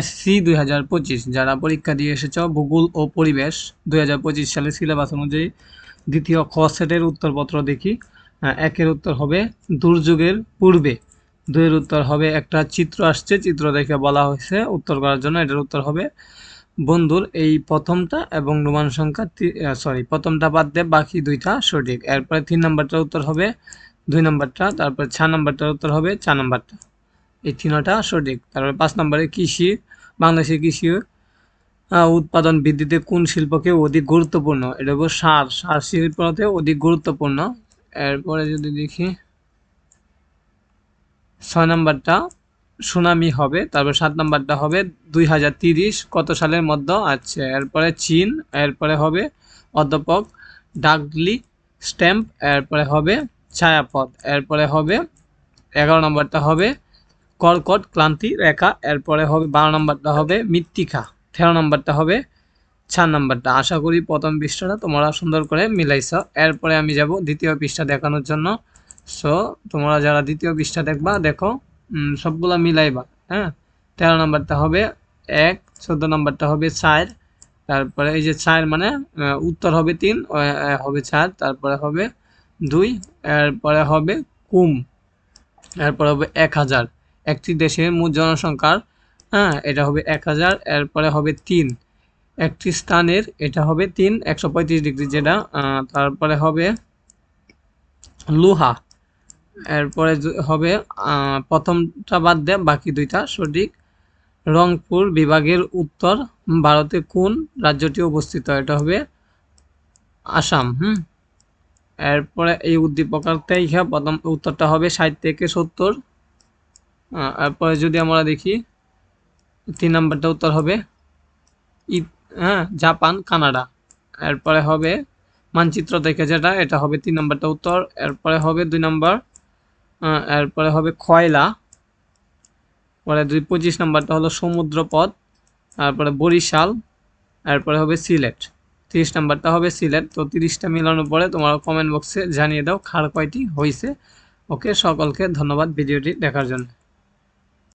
SC দুই হাজার পঁচিশ, যারা পরীক্ষা দিয়ে এসেছ, ভূগোল ও পরিবেশ দুই হাজার পঁচিশ সালের সিলেবাস অনুযায়ী দ্বিতীয় খ সেটের উত্তরপত্র দেখি। একের উত্তর হবে, দুর্যোগের পূর্বে। দুইয়ের উত্তর হবে, একটা চিত্র আসছে, চিত্র দেখে বলা হয়েছে, উত্তর করার জন্য এটার উত্তর হবে, বন্ধুর এই প্রথমটা এবং রোমান সংখ্যা সরি প্রথমটা বাদ দিয়ে বাকি দুইটা সঠিক। এরপরে তিন নাম্বারটার উত্তর হবে, দুই নাম্বারটা, তারপর ছ নাম্বারটার উত্তর হবে, চার নাম্বারটা। এই তিনটা সঠিক। তারপরে পাঁচ নম্বরে কৃষি, বাংলাদেশের কৃষি উৎপাদন বৃদ্ধিতে কোন শিল্পকে অধিক গুরুত্বপূর্ণ? এটা হলো সার। সার শিল্পতে অধিক গুরুত্বপূর্ণ। এরপরে যদি দেখি, ছয় নম্বরটা সুনামি হবে, তারপর সাত নম্বরটা হবে দুই হাজার তিরিশ, কত সালের মধ্যে? আছে এরপরে চীন, এরপরে হবে অধ্যাপক ডাকলি স্ট্যাম্প, এরপরে হবে ছায়াপথ, এরপরে হবে, এগারো নম্বরটা হবে কর্কট, ক্লান্তি, রেখা, এরপরে হবে বারো নম্বরটা হবে মৃত্তিকা, তেরো নম্বরটা হবে চার নম্বরটা। আশা করি প্রথম পৃষ্ঠাটা তোমরা সুন্দর করে মিলাইছ। এরপরে আমি যাব দ্বিতীয় পৃষ্ঠা দেখানোর জন্য। সো তোমরা যারা দ্বিতীয় পৃষ্ঠা দেখবা, দেখো সবগুলা মিলাইবা হ্যাঁ? তেরো নম্বরটা হবে এক, চোদ্দ নম্বরটা হবে চার, তারপরে এই যে চার মানে উত্তর হবে তিন হবে চার, তারপরে হবে দুই, এরপরে হবে কুম, এরপরে হবে এক হাজার। একটি দেশের মোট জনসংখ্যার হ্যাঁ এটা হবে এক হাজার, এরপরে হবে তিন। একটি স্থানের, এটা হবে তিন, একশো পঁয়ত্রিশ ডিগ্রি যেটা তারপরে হবে লোহা। এরপরে হবে প্রথমটা বাদ দেয় বাকি দুইটা সঠিক। রংপুর বিভাগের উত্তর, ভারতে কোন রাজ্যটি অবস্থিত? এটা হবে আসাম, হুম। এরপরে এই উদ্দীপকার থেকে প্রথম উত্তরটা হবে ষাট থেকে সত্তর। এরপরে যদি আমরা দেখি, তিন নাম্বারটা উত্তর হবে হ্যাঁ জাপান, কানাডা। এরপরে হবে মানচিত্র থেকে যেটা, এটা হবে তিন নাম্বারটা উত্তর। এরপরে হবে দুই নাম্বার এরপরে হবে কয়লা পরে দুই, পঁচিশ নাম্বারটা হলো সমুদ্রপথ, তারপরে বরিশাল, এরপরে হবে সিলেট। তিরিশ নাম্বারটা হবে সিলেট, তো তিরিশটা মিলানোর পরে তোমার কমেন্ট বক্সে জানিয়ে দাও খার কয়টি হয়েছে ওকে, সকলকে ধন্যবাদ ভিডিওটি দেখার জন্য।